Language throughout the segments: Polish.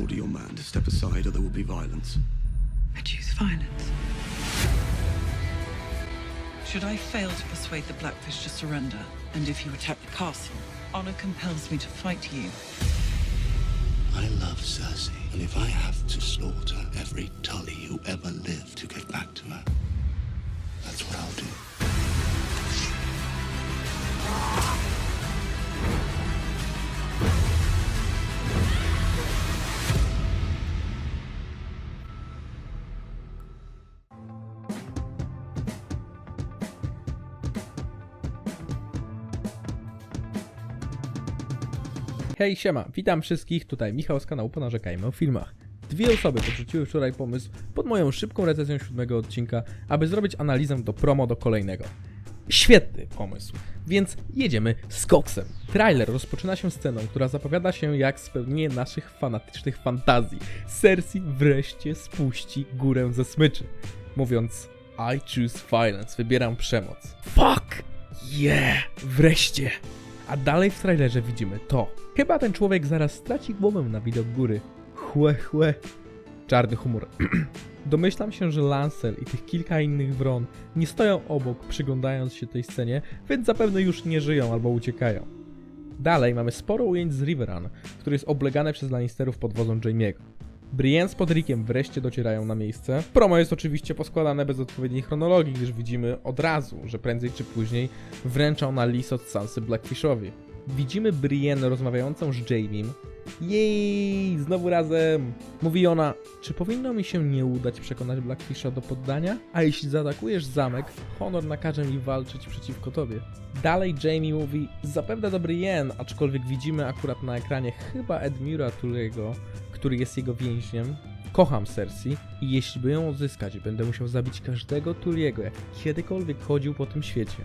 Order your man to step aside or there will be violence. I choose violence. Should I fail to persuade the Blackfish to surrender, and if you attack the castle, honor compels me to fight you. I love Cersei, and if I have to slaughter every Tully who ever lived to get back Hej, siema, witam wszystkich, tutaj Michał z kanału Ponarzekajmy o filmach. Dwie osoby podrzuciły wczoraj pomysł pod moją szybką recenzją siódmego odcinka, aby zrobić analizę do promo do kolejnego. Świetny pomysł, więc jedziemy z koksem. Trailer rozpoczyna się sceną, która zapowiada się jak spełnienie naszych fanatycznych fantazji. Cersei wreszcie spuści górę ze smyczy, mówiąc I choose violence, wybieram przemoc. Fuck! Yeah! Wreszcie! A dalej w trailerze widzimy to. Chyba ten człowiek zaraz straci głowę na widok góry. Chłe, chłe. Czarny humor. Domyślam się, że Lancel i tych kilka innych wron nie stoją obok, przyglądając się tej scenie, więc zapewne już nie żyją albo uciekają. Dalej mamy sporo ujęć z Riverrun, który jest oblegany przez Lannisterów pod wodzą Jaime'ego. Brienne z Podrickiem wreszcie docierają na miejsce. Promo jest oczywiście poskładane bez odpowiedniej chronologii, gdyż widzimy od razu, że prędzej czy później wręczą na lis od Sansy Blackfishowi. Widzimy Brienne rozmawiającą z Jaimiem. Jej, znowu razem! Mówi ona, czy powinno mi się nie udać przekonać Blackfisha do poddania? A jeśli zaatakujesz zamek, honor nakaże mi walczyć przeciwko tobie. Dalej Jamie mówi, zapewne do Brienne, aczkolwiek widzimy akurat na ekranie chyba Edmura Tulliego, który jest jego więźniem. Kocham Cersei i jeśli by ją odzyskać, będę musiał zabić każdego Tulliego, jak kiedykolwiek chodził po tym świecie.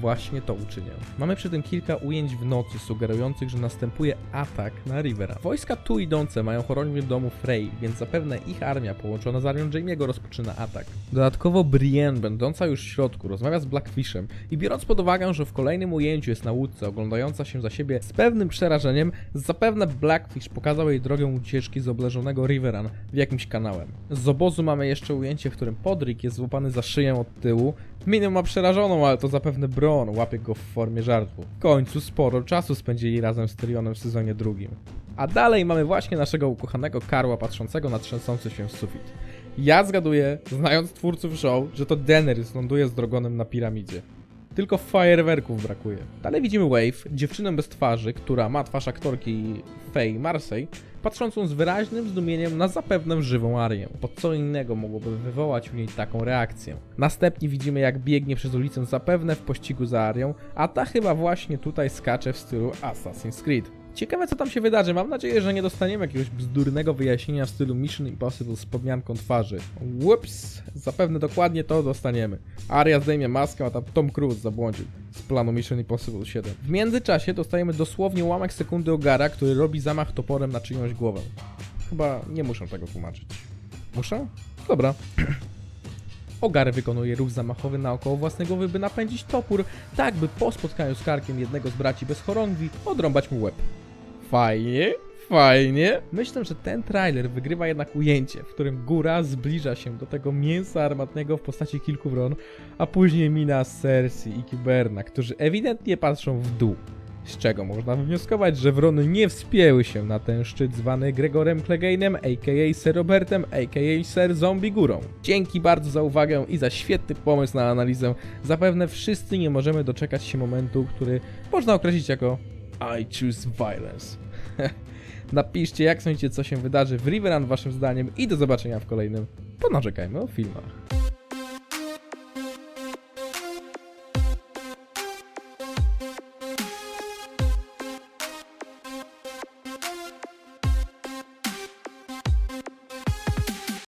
Właśnie to uczynię. Mamy przy tym kilka ujęć w nocy, sugerujących, że następuje atak na Rivera. Wojska tu idące mają chorągwie domu Frey, więc zapewne ich armia połączona z armią Jaime'ego rozpoczyna atak. Dodatkowo Brienne, będąca już w środku, rozmawia z Blackfishem i biorąc pod uwagę, że w kolejnym ujęciu jest na łódce oglądająca się za siebie z pewnym przerażeniem, zapewne Blackfish pokazał jej drogę ucieczki z obleżonego Riveran w jakimś kanałem. Z obozu mamy jeszcze ujęcie, w którym Podrick jest złapany za szyję od tyłu. Minę ma przerażoną, ale to zapewne Bron łapie go w formie żartu. W końcu sporo czasu spędzili razem z Tyrionem w sezonie drugim. A dalej mamy właśnie naszego ukochanego Karła patrzącego na trzęsący się sufit. Ja zgaduję, znając twórców show, że to Daenerys ląduje z Drogonem na piramidzie. Tylko fajerwerków brakuje. Dalej widzimy Wave, dziewczynę bez twarzy, która ma twarz aktorki Faye Marseille, patrzącą z wyraźnym zdumieniem na zapewne żywą Arię. Bo co innego mogłoby wywołać u niej taką reakcję. Następnie widzimy jak biegnie przez ulicę zapewne w pościgu za Arią, a ta chyba właśnie tutaj skacze w stylu Assassin's Creed. Ciekawe co tam się wydarzy, mam nadzieję, że nie dostaniemy jakiegoś bzdurnego wyjaśnienia w stylu Mission Impossible z podmianką twarzy. Whoops, zapewne dokładnie to dostaniemy. Aria zdejmie maskę, a tam Tom Cruise zabłądził z planu Mission Impossible 7. W międzyczasie dostajemy dosłownie ułamek sekundy Ogara, który robi zamach toporem na czyjąś głowę. Chyba nie muszę tego tłumaczyć. Muszę? Dobra. Ogar wykonuje ruch zamachowy naokoło własnej głowy, by napędzić topór, tak by po spotkaniu z Karkiem jednego z braci bez chorągwi odrąbać mu łeb. Fajnie, fajnie. Myślę, że ten trailer wygrywa jednak ujęcie, w którym góra zbliża się do tego mięsa armatnego w postaci kilku wron, a później mina Cersei i Kiberna, którzy ewidentnie patrzą w dół. Z czego można wywnioskować, że wrony nie wspięły się na ten szczyt zwany Gregorem Clegane'em, a.k.a. Sir Robertem, a.k.a. Sir Zombie Górą. Dzięki bardzo za uwagę i za świetny pomysł na analizę. Zapewne wszyscy nie możemy doczekać się momentu, który można określić jako I choose violence. Napiszcie, jak sądzicie, co się wydarzy w Riverrun waszym zdaniem i do zobaczenia w kolejnym Ponarzekajmy o filmach.